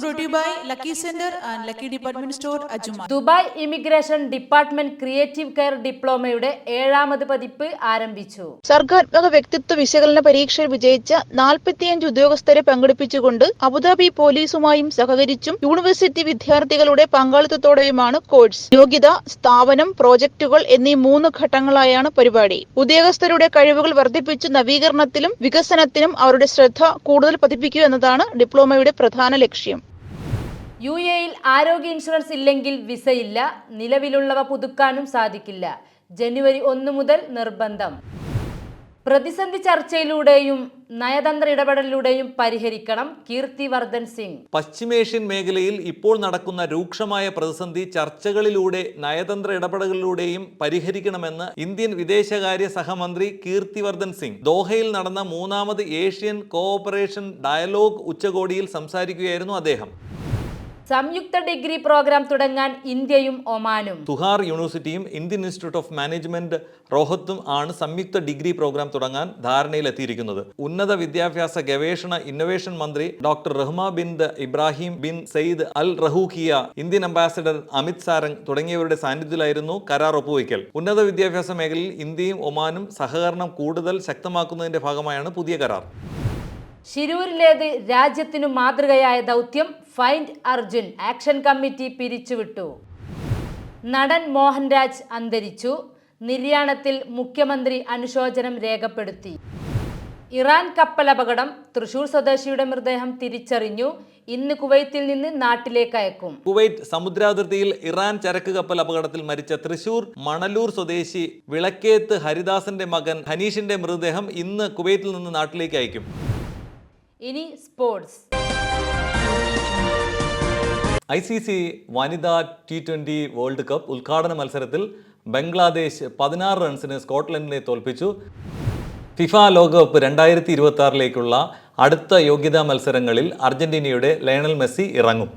News brought to you by Lucky Center and Lucky Department Store, Ajuma. Dubai immigration department creative care ഡിപ്ലോമയുടെ ഏഴാമത് പതിപ്പ് ആരംഭിച്ചു. സർഗാത്മക വ്യക്തിത്വ വിശകലന പരീക്ഷയിൽ വിജയിച്ച നാൽപ്പത്തിയഞ്ച് ഉദ്യോഗസ്ഥരെ പങ്കെടുപ്പിച്ചുകൊണ്ട് അബുദാബി പോലീസുമായും സഹകരിച്ചും യൂണിവേഴ്സിറ്റി വിദ്യാർത്ഥികളുടെ പങ്കാളിത്തത്തോടെയുമാണ് കോഴ്സ്. യോഗ്യത സ്ഥാപനം പ്രോജക്റ്റുകൾ എന്നീ മൂന്ന് ഘട്ടങ്ങളായാണ് പരിപാടി. ഉദ്യോഗസ്ഥരുടെ കഴിവുകൾ വർദ്ധിപ്പിച്ച് നവീകരണത്തിലും വികസനത്തിനും അവരുടെ ശ്രദ്ധ കൂടുതൽ പതിപ്പിക്കുക എന്നതാണ് ഡിപ്ലോമയുടെ പ്രധാന ലക്ഷ്യം. യു എയിൽ ആരോഗ്യ ഇൻഷുറൻസ് ഇല്ലെങ്കിൽ വിസയില്ല നിലവിലുള്ളവ പുതുക്കാനും സാധിക്കില്ല. ജനുവരി ഒന്ന് മുതൽ നിർബന്ധം. പ്രതിസന്ധി ചർച്ചയിലൂടെയും നയതന്ത്ര ഇടപെടലിലൂടെയും പരിഹരിക്കണം കീർത്തിവർദ്ധൻ സിംഗ്. പശ്ചിമേഷ്യൻ മേഖലയിൽ ഇപ്പോൾ നടക്കുന്ന രൂക്ഷമായ പ്രതിസന്ധി ചർച്ചകളിലൂടെ നയതന്ത്ര ഇടപെടലിലൂടെയും പരിഹരിക്കണമെന്ന് ഇന്ത്യൻ വിദേശകാര്യ സഹമന്ത്രി കീർത്തിവർദ്ധൻ സിംഗ്. ദോഹയിൽ നടന്ന മൂന്നാമത് ഏഷ്യൻ കോഓപ്പറേഷൻ ഡയലോഗ് ഉച്ചകോടിയിൽ സംസാരിക്കുകയായിരുന്നു അദ്ദേഹം. സംയുക്ത ഡിഗ്രി പ്രോഗ്രാം തുടങ്ങാൻ ഇന്ത്യയും ഒമാനും. തുഹാർ യൂണിവേഴ്സിറ്റിയും ഇന്ത്യൻ ഇൻസ്റ്റിറ്റ്യൂട്ട് ഓഫ് മാനേജ്മെന്റ് റോഹത്തും ആണ് സംയുക്ത ഡിഗ്രി പ്രോഗ്രാം തുടങ്ങാൻ ധാരണയിലെത്തിയിരിക്കുന്നത്. ഉന്നത വിദ്യാഭ്യാസ ഗവേഷണ ഇന്നൊവേഷൻ മന്ത്രി doctor Rahma bin Ibrahim bin Saeed Al റഹൂഖിയ Indian ambassador Amit Sarang തുടങ്ങിയവരുടെ സാന്നിധ്യത്തിലായിരുന്നു കരാർ ഒപ്പുവയ്ക്കൽ. ഉന്നത വിദ്യാഭ്യാസ മേഖലയിൽ ഇന്ത്യയും ഒമാനും സഹകരണം കൂടുതൽ ശക്തമാക്കുന്നതിന്റെ ഭാഗമായാണ് പുതിയ കരാർ. ശിരൂരിലേത് രാജ്യത്തിനു മാതൃകയായ ദൗത്യം ഫൈൻഡ് അർജുൻ ആക്ഷൻ കമ്മിറ്റി പിരിച്ചുവിട്ടു. നടൻ മോഹൻരാജ് അന്തരിച്ചു. നിര്യാണത്തിൽ മുഖ്യമന്ത്രി അനുശോചനം രേഖപ്പെടുത്തി. ഇറാൻ കപ്പലപകടം തൃശൂർ സ്വദേശിയുടെ മൃതദേഹം തിരിച്ചറിഞ്ഞു. ഇന്ന് കുവൈത്തിൽ നിന്ന് നാട്ടിലേക്ക് അയക്കും. കുവൈറ്റ് സമുദ്രാതിർത്തിയിൽ ഇറാൻ ചരക്ക് കപ്പൽ അപകടത്തിൽ മരിച്ച തൃശൂർ മണലൂർ സ്വദേശി വിളക്കേത്ത് ഹരിദാസന്റെ മകൻ ഹനീഷിന്റെ മൃതദേഹം ഇന്ന് കുവൈത്തിൽ നിന്ന് നാട്ടിലേക്ക് അയക്കും. ഇനി സ്പോർട്സ്. ഐ സി സി വനിതാ ടി ട്വന്റി വേൾഡ് കപ്പ് ഉദ്ഘാടന മത്സരത്തിൽ ബംഗ്ലാദേശ് പതിനാറ് റൺസിന് സ്കോട്ട്ലൻഡിനെ തോൽപ്പിച്ചു. ഫിഫ ലോകകപ്പ് രണ്ടായിരത്തി ഇരുപത്തി ആറിലേക്കുള്ള അടുത്ത യോഗ്യതാ മത്സരങ്ങളിൽ അർജന്റീനയുടെ ലയണൽ മെസ്സി ഇറങ്ങും.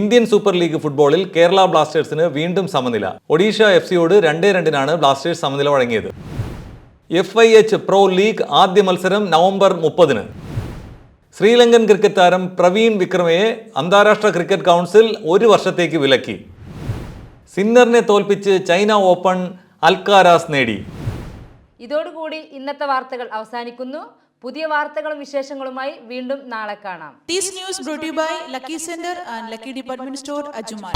ഇന്ത്യൻ സൂപ്പർ ലീഗ് ഫുട്ബോളിൽ കേരള ബ്ലാസ്റ്റേഴ്സിന് വീണ്ടും സമനില. ഒഡീഷ എഫ് സിയോട് രണ്ടേ രണ്ടിനാണ് ബ്ലാസ്റ്റേഴ്സ് സമനില വഴങ്ങിയത്. F I H Pro League ആദ്യ മത്സരം നവംബർ മുപ്പതിന്. ശ്രീലങ്കൻ ക്രിക്കറ്റ് താരം പ്രവീൺ വിക്രമയെ അന്താരാഷ്ട്ര ക്രിക്കറ്റ് കൗൺസിൽ ഒരു വർഷത്തേക്ക് വിലക്കി. സിന്നറിനെ തോൽപ്പിച്ച് ചൈന ഓപ്പൺ അൽക്കാരാസ് നേടി. ഇതോടുകൂടി ഇന്നത്തെ വാർത്തകൾ അവസാനിക്കുന്നു. പുതിയ വാർത്തകളും വിശേഷങ്ങളുമായി വീണ്ടും നാളെ കാണാം. This news brought to you by Lucky Center and Lucky Department Store, Ajuma.